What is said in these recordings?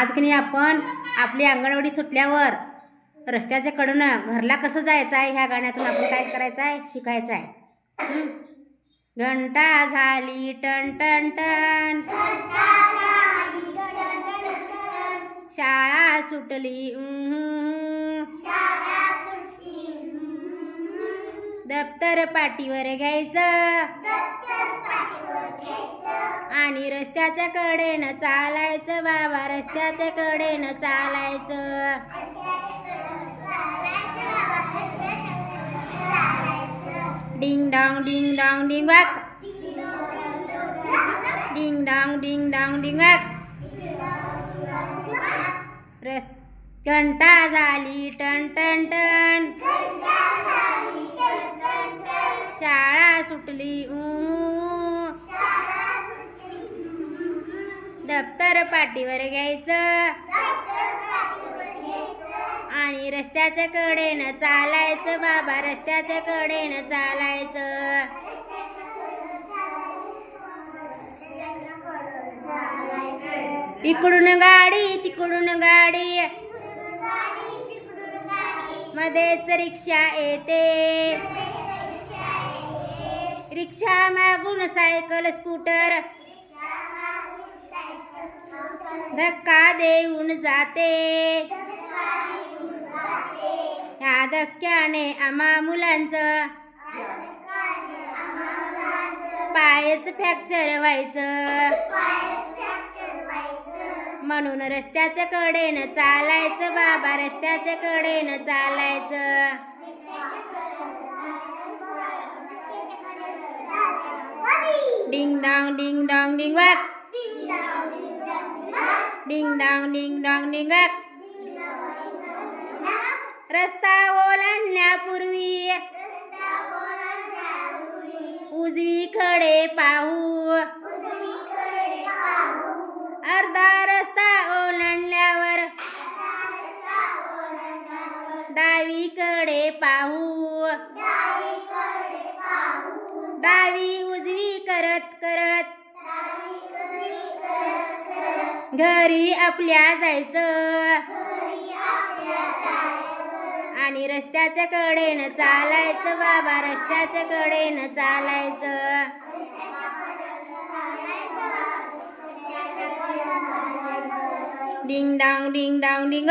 आज की नाही आपण आपली अंगणवाडी सुटल्यावर रस्त्याच्या कडनं घरला कसं जायचं आहे ह्या गाण्यातून आपण काय करायचं आहे शिकायचं आहे? घंटा झाली टन टन टन शाळा सुटली दप्तर पाठीवर घ्यायचं. आणि रस्त्याच्या कडेनं चालायचं बाबा रस्त्याच्या कडेनं चालायचं. Ding dong ding dong ding walk ding dong ding dong ding walk रस घंटा झाली टन टन टन शाळा सुटली ऊ. दप्तर पाठीवर घ्यायचं. आणि रस्त्याच्या कडेनं चालायचं बाबा रस्त्याच्या कडेनं चालायचं. इकडून गाडी तिकडून गाडी. मध्येच रिक्षा येते. रिक्षा मागून सायकल स्कूटर. धक्का देऊन जाते. ह्या धक्क्याने आम्हा मुलांचं पायच फ्रॅक्चर व्हायचं. म्हणून रस्त्याच्या कडेनं चालायचं बाबा रस्त्याच्या कडेनं चालायचं. डिंग dong, ding dong, ding वाक डिंग dong, ding dong, ding वाक रस्ता ओलांडण्यापूर्वी उजवीकडे पाहू अर्धा रस्ता ओलांडल्यावर डावीकडे पाहू डावी करत करत. घरी आपल्या जायचं. आणि रस्त्याच्या कडेनं चालायचं. बाबा रस्त्याच्या कडेनं चालायचं. डिंग डांग डिंग डांग डिंग.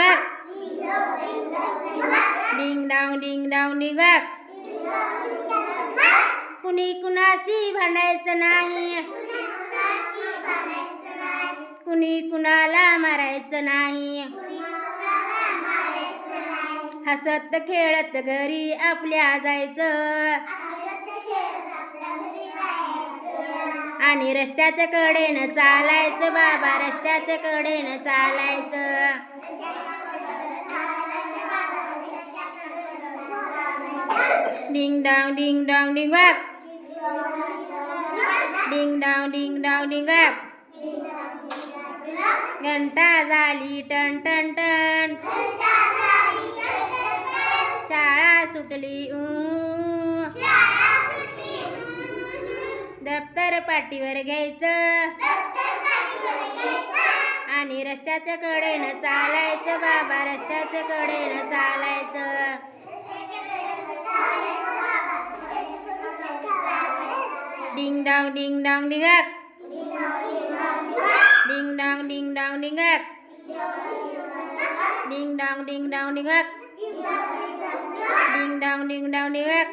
डिंग डांग डिंग डांग डिंग वाक कुणी कुणाशी भांडायचं नाही. कुणी कुणाला मारायचं नाही. हसत खेळत घरी आपल्या जायचं. आणि रस्त्याच्या कडेनं चालायचं बाबा रस्त्याच्या कडेनं चालायचं. डिंग डांग डिंग डांग डिंग वाक. डिंग डाव डिंग डाव डिंग घंटा झाली टन टन टन शाळा सुटली दप्तर पाठीवर घ्यायचं. आणि रस्त्याच्या कडेनं चालायचं बाबा रस्त्याच्या कडेनं चालायचं. डिंग डांग डिंग डांग डिंगाक डिंग डांग डिंग डांग डिंगाक डिंग डांग डिंग डांग डिंगाक डिंग डांग डिंग डांग डिंगाक